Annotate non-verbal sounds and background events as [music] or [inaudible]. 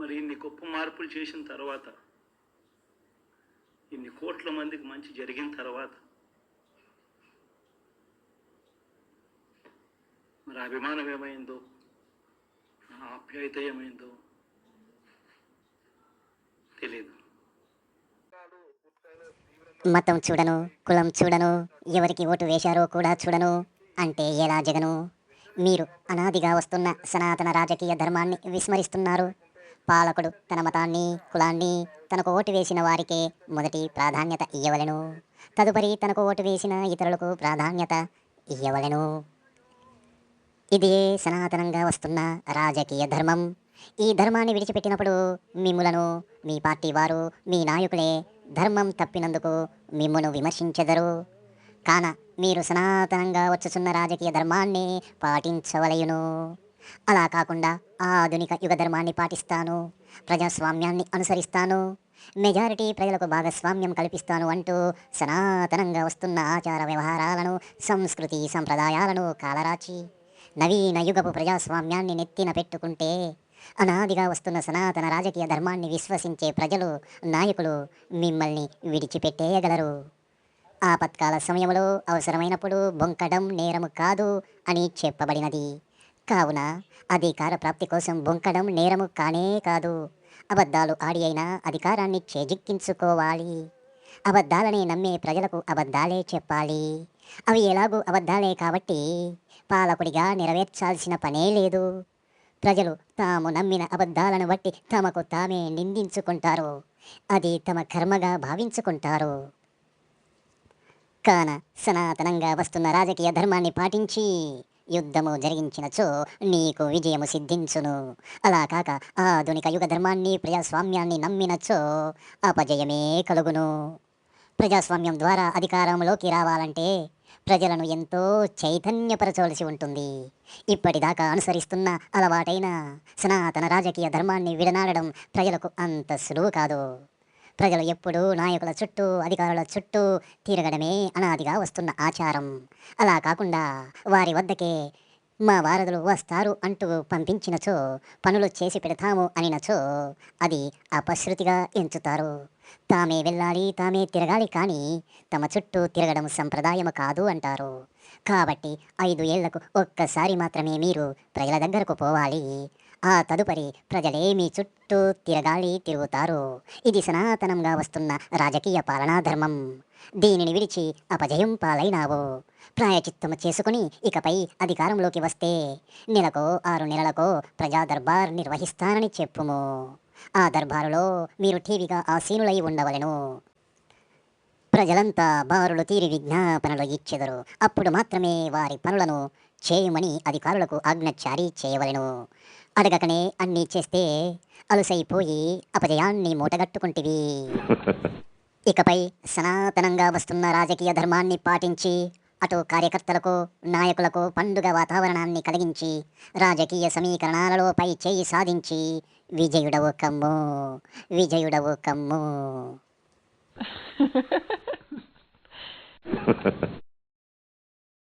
మరి ఇన్ని గొప్ప మార్పులు చేసిన తర్వాత ఇన్ని కోట్ల మందికి మంచి జరిగిన తర్వాత మరి అభిమానం ఏమైందో ఆప్యాయత ఏమైందో తెలియదు మతం చూడను కులం చూడను ఎవరికి ఓటు వేశారో కూడా చూడను. అంటే ఎలా జగను? మీరు అనాదిగా వస్తున్న సనాతన రాజకీయ ధర్మాన్ని విస్మరిస్తున్నారు. పాలకుడు తన మతాన్ని కులాన్ని తనకు ఓటు వేసిన వారికే మొదటి ప్రాధాన్యత ఇయ్యవలెను. తదుపరి తనకు ఓటు వేసిన ఇతరులకు ప్రాధాన్యత ఇయ్యవలెను. ఇదే సనాతనంగా వస్తున్న రాజకీయ ధర్మం. ఈ ధర్మాన్ని విడిచిపెట్టినప్పుడు మిమ్ములను మీ పార్టీ వారు మీ నాయకులే ధర్మం తప్పినందుకు మిమ్మును విమర్శించెదరు. కాన మీరు సనాతనంగా వచ్చుచున్న రాజకీయ ధర్మాన్ని పాటించవలయును. అలా కాకుండా ఆధునిక యుగ ధర్మాన్ని పాటిస్తాను ప్రజాస్వామ్యాన్ని అనుసరిస్తాను మెజారిటీ ప్రజలకు భాగస్వామ్యం కల్పిస్తాను అంటూ సనాతనంగా వస్తున్న ఆచార వ్యవహారాలను సంస్కృతి సంప్రదాయాలను కాలరాచి నవీన యుగపు ప్రజాస్వామ్యాన్ని నెత్తిన పెట్టుకుంటే అనాదిగా వస్తున్న సనాతన రాజకీయ ధర్మాన్ని విశ్వసించే ప్రజలు నాయకులు మిమ్మల్ని విడిచిపెట్టేయగలరు. ఆపత్కాల సమయంలో అవసరమైనప్పుడు బొంకడం నేరము కాదు అని చెప్పబడినది. కావున? అధికార ప్రాప్తి కోసం బొంకడం నేరము కానే కాదు. అబద్ధాలు ఆడి అయినా అధికారాన్ని చేజిక్కించుకోవాలి. అబద్ధాలని నమ్మే ప్రజలకు అబద్ధాలే చెప్పాలి. అవి ఎలాగూ అబద్ధాలే కాబట్టి పాలకుడిగా నెరవేర్చాల్సిన పనే లేదు. ప్రజలు తాము నమ్మిన అబద్ధాలను బట్టి తమకు తామే నిందించుకుంటారు. అది తమ కర్మగా భావించుకుంటారు. కాన సనాతనంగా వస్తున్న రాజకీయ ధర్మాన్ని పాటించి యుద్ధము జరిగించినచో నీకు విజయము సిద్ధించును. అలా కాక ఆధునిక యుగ ధర్మాన్ని ప్రజాస్వామ్యాన్ని నమ్మినచో అపజయమే కలుగును. ప్రజాస్వామ్యం ద్వారా అధికారంలోకి రావాలంటే ప్రజలను ఎంతో చైతన్యపరచవలసి ఉంటుంది. ఇప్పటిదాకా అనుసరిస్తున్న అలవాటైన సనాతన రాజకీయ ధర్మాన్ని విడనాడడం ప్రజలకు అంత సులువు కాదు. ప్రజలు ఎప్పుడూ నాయకుల చుట్టూ అధికారుల చుట్టూ తిరగడమే అనాదిగా వస్తున్న ఆచారం. అలా కాకుండా వారి వద్దకే మా వారధులు వస్తారు అంటూ పంపించినచో పనులు చేసి పెడతాము అనినచో అది అపశృతిగా ఎంచుతారు. తామే వెళ్ళాలి తామే తిరగాలి కానీ తమ చుట్టూ తిరగడం సంప్రదాయము కాదు అంటారు. కాబట్టి ఐదు ఏళ్ళకు ఒక్కసారి మాత్రమే మీరు ప్రజల దగ్గరకు పోవాలి. ఆ తదుపరి ప్రజలే మీ చుట్టూ తిరగాలి తిరుగుతారు. ఇది సనాతనంగా వస్తున్న రాజకీయ పాలనా ధర్మం. దీనిని విడిచి అపజయం పాలైనావు. ప్రాయచిత్తము చేసుకుని ఇకపై అధికారంలోకి వస్తే నెలకో ఆరు నెలలకో ప్రజా దర్బార్ నిర్వహిస్తానని చెప్పుము. ఆ దర్బారులో మీరు టీవీగా ఆసీనులై ఉండవలెను. ప్రజలంతా బారులు తీరి విజ్ఞాపనలు ఇచ్చెదరు. అప్పుడు మాత్రమే వారి పనులను చేయమని అధికారులకు ఆజ్ఞ జారీ చేయవలెను. అడగకనే అన్నీ చేస్తే అలుసైపోయి అపజయాన్ని మూటగట్టుకుంటివి. ఇకపై సనాతనంగా వస్తున్న రాజకీయ ధర్మాన్ని పాటించి అటు కార్యకర్తలకు నాయకులకు పండుగ వాతావరణాన్ని కలిగించి రాజకీయ సమీకరణాలలో పై చేయి సాధించి വിജയുടെ ഊക്കമ്മോ വിജയുടെ ഊക്കമ്മോ [laughs]